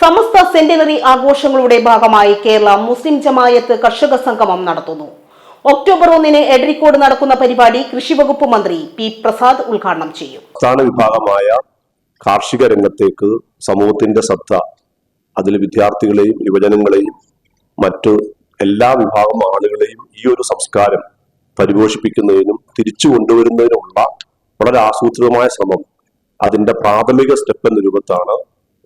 സമസ്ത centenary ആഘോഷങ്ങളുടെ ഭാഗമായി കേരള മുസ്ലിം ജമായത്ത് കർഷക സംഗമം നടത്തുന്നു. ഒക്ടോബർ ഒന്നിന് എഡ്രിക്കോട് നടക്കുന്ന പരിപാടി കൃഷിവകുപ്പ് മന്ത്രി പി പ്രസാദ് ഉദ്ഘാടനം ചെയ്യും. സംസ്ഥാന വിഭാഗമായ കാർഷിക രംഗത്തേക്ക് സമൂഹത്തിന്റെ ശ്രദ്ധ അതിൽ വിദ്യാർത്ഥികളെയും യുവജനങ്ങളെയും മറ്റ് എല്ലാ വിഭാഗം ആളുകളെയും ഈ ഒരു സംസ്കാരം പരിപോഷിപ്പിക്കുന്നതിനും തിരിച്ചു കൊണ്ടുവരുന്നതിനുമുള്ള വളരെ ആസൂത്രിതമായ ശ്രമം അതിന്റെ പ്രാഥമിക സ്റ്റെപ്പ് എന്ന രൂപത്താണ്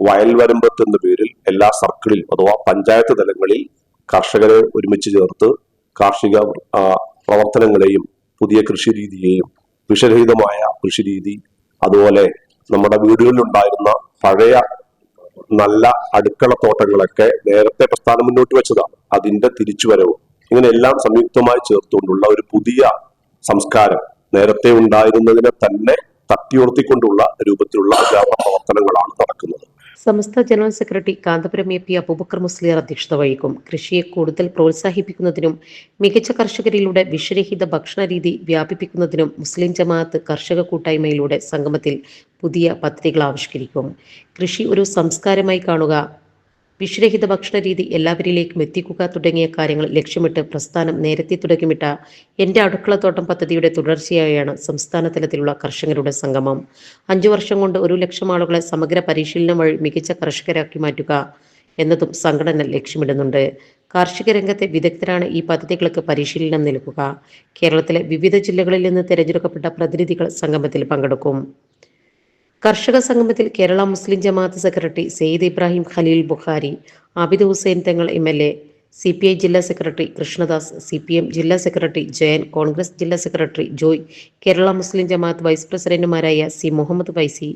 വയൽ വരമ്പത്ത് എന്ന പേരിൽ എല്ലാ സർക്കിളിൽ അഥവാ പഞ്ചായത്ത് തലങ്ങളിൽ കർഷകരെ ഒരുമിച്ച് ചേർത്ത് കാർഷിക പ്രവർത്തനങ്ങളെയും പുതിയ കൃഷി രീതിയെയും വിഷരഹിതമായ കൃഷി രീതി അതുപോലെ നമ്മുടെ വീടുകളിലുണ്ടായിരുന്ന പഴയ നല്ല അടുക്കള തോട്ടങ്ങളൊക്കെ നേരത്തെ പ്രസ്ഥാനം മുന്നോട്ട് വെച്ചതാണ്. അതിന്റെ തിരിച്ചുവരവ്. ഇങ്ങനെ എല്ലാം സംയുക്തമായി ചേർത്തുകൊണ്ടുള്ള ഒരു പുതിയ സംസ്കാരം നേരത്തെ ഉണ്ടായിരുന്നതിനെ തന്നെ തട്ടിയുയർത്തിക്കൊണ്ടുള്ള രൂപത്തിലുള്ള പ്രവർത്തനങ്ങളാണ് നടക്കുന്നത് Samastha general secretary Kanthapuram A P Abubakar Musliyar അധ്യക്ഷത വഹിക്കും. കൃഷിയെ കൂടുതൽ പ്രോത്സാഹിപ്പിക്കുന്നതിനും മികച്ച കർഷകരിലൂടെ വിഷരഹിത ഭക്ഷണ രീതി വ്യാപിപ്പിക്കുന്നതിനും മുസ്ലിം ജമാഅത്ത് കർഷക കൂട്ടായ്മയിലൂടെ സംഗമത്തിൽ പുതിയ പദ്ധതികൾ ആവിഷ്കരിക്കും. കൃഷി ഒരു സംസ്കാരമായി കാണുക വിഷരഹിത ഭക്ഷണ രീതി എല്ലാവരിലേക്കും എത്തിക്കുക തുടങ്ങിയ കാര്യങ്ങൾ ലക്ഷ്യമിട്ട് പ്രസ്ഥാനം നേരത്തെ തുടക്കമിട്ട എന്റെ അടുക്കളത്തോട്ടം പദ്ധതിയുടെ തുടർച്ചയായാണ് സംസ്ഥാന തലത്തിലുള്ള കർഷകരുടെ സംഗമം. അഞ്ചു വർഷം കൊണ്ട് ഒരു ലക്ഷം ആളുകളെ സമഗ്ര പരിശീലനം വഴി മികച്ച കർഷകരാക്കി മാറ്റുക എന്നതും സംഘടന ലക്ഷ്യമിടുന്നുണ്ട്. കാർഷിക രംഗത്തെ വിദഗ്ധരാണ് ഈ പദ്ധതികൾക്ക് പരിശീലനം നൽകുക. കേരളത്തിലെ വിവിധ ജില്ലകളിൽ നിന്ന് തിരഞ്ഞെടുക്കപ്പെട്ട പ്രതിനിധികൾ സംഗമത്തിൽ പങ്കെടുക്കും. കർഷക സംഗമത്തിൽ Kerala Muslim Jamaath secretary Sayed Ibrahim Khaleel Bukhari Abid Hussain Thangal M L A C P I ജില്ലാ secretary Krishnadas C P M ജില്ലാ സെക്രട്ടറി ജയൻ കോൺഗ്രസ് ജില്ലാ സെക്രട്ടറി ജോയ് കേരള മുസ്ലിം ജമാഅത്ത് വൈസ് പ്രസിഡന്റുമാരായ സി മുഹമ്മദ് ഫൈസി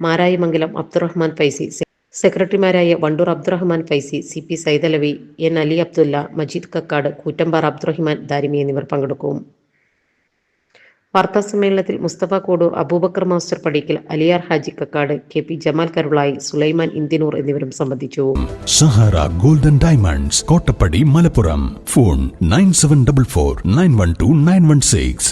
മാരായമംഗലം അബ്ദുറഹ്മാൻ ഫൈസി സെക്രട്ടറിമാരായ Wandoor Abdurahman Faizi C P Saidalavi N Ali Abdulla Majeed Kakkad Koottampara Abdurahman Darimi എന്നിവർ പങ്കെടുക്കും. വാർത്താ സമ്മേളനത്തിൽ Musthafa Kodur Abubakar master Padikkal Aliyar Haji Kakkad K P Jamal Karulai Sulaiman Indianoor എന്നിവരും സംബന്ധിച്ചു. Sahara golden diamonds Kottappadi Malappuram. Phone nine seven double four nine one two nine one six.